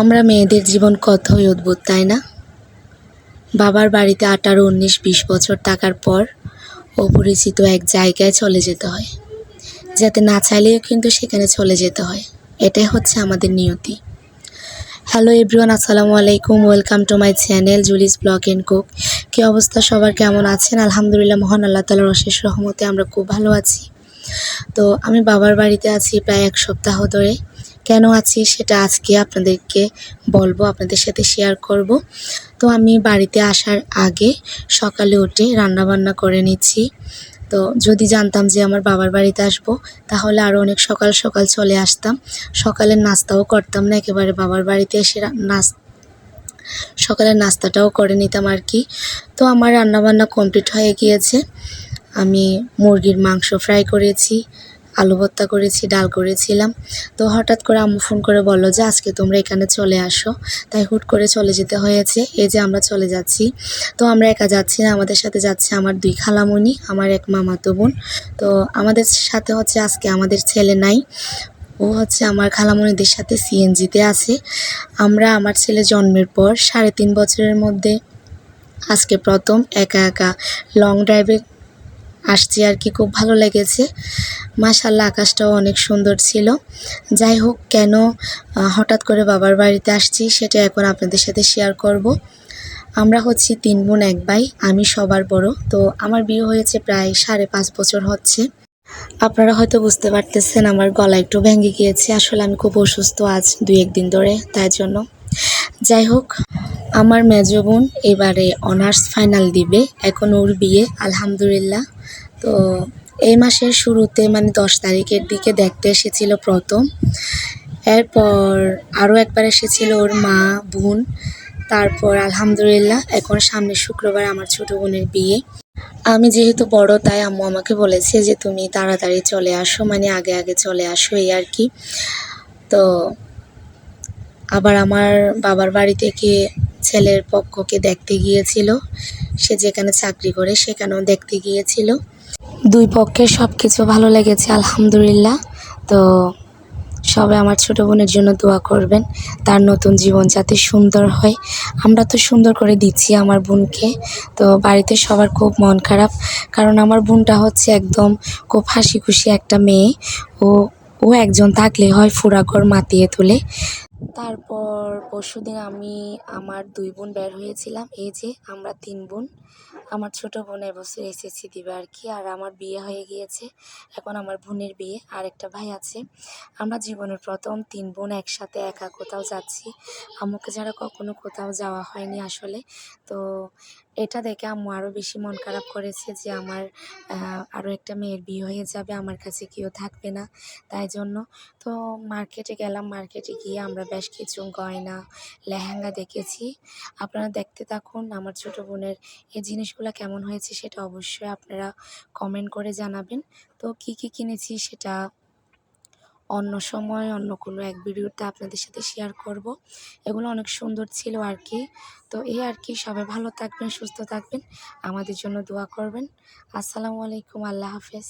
আমরা মেয়েদের জীবন কতই অদ্ভুত, তাই না? বাবার বাড়িতে আঠারো, উনিশ, বিশ বছর থাকার পর অপরিচিত এক জায়গায় চলে যেতে হয়। যাতে না চাইলেও কিন্তু সেখানে চলে যেতে হয়। এটাই হচ্ছে আমাদের নিয়তি। হ্যালো এভরিওয়ান, আসসালামু আলাইকুম। Welcome to my channel Julie's blog and cook. কী অবস্থা সবার? কেমন আছেন? আলহামদুলিল্লাহ, মহান আল্লাহ তালার অশেষ রহমতে আমরা খুব ভালো আছি। তো আমি বাবার বাড়িতে আছি প্রায় এক সপ্তাহ ধরে। কেন আছি সেটা আজকে আপনাদেরকে বলব, আপনাদের সাথে শেয়ার করব। তো আমি বাড়িতে আসার আগে সকালে উঠে রান্নাবান্না করে নিচ্ছি। তো যদি জানতাম যে আমার বাবার বাড়িতে আসব, তাহলে আরও অনেক সকাল সকাল চলে আসতাম। সকালের নাস্তাও করতাম না, একেবারে বাবার বাড়িতে এসে নাস সকালের নাস্তাটাও করে নিতাম আর কি। তো আমার রান্নাবান্না কমপ্লিট হয়ে গিয়েছে। আমি মুরগির মাংস ফ্রাই করেছি। আলু ভর্তা করেছি, ডাল করেছিলাম। তো হঠাৎ করে আম্মু ফোন করে বলল যে, আজকে তোমরা এখানে চলে আসো। তাই হুট করে চলে যেতে হয়েছে। এই যে আমরা চলে যাচ্ছি। তো আমরা একা যাচ্ছি না, আমাদের সাথে যাচ্ছে আমার দুই খালামণি আমার এক মামাতো বোন। তো আমাদের সাথে হচ্ছে আজকে আমাদের ছেলে নাই। ও হচ্ছে আমার খালামণিদের সাথে সিএনজিতে আছে। আমরা আমার ছেলে জন্মের পর সাড়ে তিন বছরের মধ্যে আজকে প্রথম একা একা লং ড্রাইভে আসছি আর কি, খুব ভালো লেগেছে। মাশাল্লাহ আকাশটাও অনেক সুন্দর ছিল। যাই হোক, কেন হঠাৎ করে বাবার বাড়িতে আসছি সেটা এখন আপনাদের সাথে শেয়ার করব। আমরা হচ্ছি তিন বোন, এক ভাই, আমি সবার বড়। তো আমার বিয়ে হয়েছে প্রায় সাড়ে পাঁচ বছর হচ্ছে। আপনারা হয়তো বুঝতে পারতেছেন, আমার গলা একটু ভেঙে গিয়েছে। আসলে আমি খুব অসুস্থ আজ দুই একদিন ধরে, তাই জন্য। যাই হোক, আমার মেজ বোন এবারে অনার্স ফাইনাল দিবে, এখন ওর বিয়ে, আলহামদুলিল্লাহ। তো এই মাসের শুরুতে মানে দশ তারিখের দিকে দেখতে এসেছিল প্রথম। এরপর আরও একবার এসেছিল ওর মা, বোন। তারপর আলহামদুলিল্লাহ, এখন সামনের শুক্রবার আমার ছোট বোনের বিয়ে। আমি যেহেতু বড়, তাই আম্মু আমাকে বলেছে যে, তুমি তাড়াতাড়ি চলে আসো মানে আগে আগে চলে আসো, এই আর কি। তো আবার আমার বাবার বাড়ি থেকে ছেলের পক্ষকে দেখতে গিয়েছিল। সে যেখানে চাকরি করে সেখানেও দেখতে গিয়েছিল। দুই পক্ষের সব কিছু ভালো লেগেছে, আলহামদুলিল্লাহ। তো সবাই আমার ছোট বোনের জন্য দোয়া করবেন, তার নতুন জীবন যাতে সুন্দর হয়। আমরা তো সুন্দর করে দিচ্ছি আমার বোনকে। তো বাড়িতে সবার খুব মন খারাপ, কারণ আমার বোনটা হচ্ছে একদম খুব হাসি খুশি একটা মেয়ে। ও ও একজন থাকলে হয় ফুরাঘর মাতিয়ে তোলে। তারপর পরশুদিন আমি আমার দুই বোন বের হয়েছিলাম। এই যে আমরা তিন বোন। আমার ছোট বোন এবছর এসএসসি দিবে আর কি, আর আমার বিয়ে হয়ে গিয়েছে। এখন আমার বোনের বিয়ে আর একটা ভাই আছে। আমরা জীবনের প্রথম তিন বোন একসাথে একা কোথাও যাচ্ছি। আম্মুকে ছাড়া কখনো কোথাও যাওয়া হয়নি আসলে। তো এটা দেখে আম্মু আরও বেশি মন খারাপ করেছে যে আমার আরও একটা মেয়ের বিয়ে হয়ে যাবে, আমার কাছে কেউ থাকবে না। তাই জন্য তো মার্কেটে গেলাম। মার্কেটে গিয়ে আমরা বেশ কিছু গয়না, লেহেঙ্গা দেখেছি। আপনারা দেখতে থাকুন আমার ছোট বোনের এই জিনিসগুলো কেমন হয়েছে সেটা অবশ্যই আপনারা কমেন্ট করে জানাবেন। তো কি কি কিনেছি সেটা অন্য সময়, অন্য কোনো এক ভিডিওতে আপনাদের সাথে শেয়ার করব। এগুলো অনেক সুন্দর ছিল আর কি। তো এই আর কি, সবাই ভালো থাকবেন, সুস্থ থাকবেন। আমাদের জন্য দোয়া করবেন। আসসালামু আলাইকুম, আল্লাহ হাফেজ।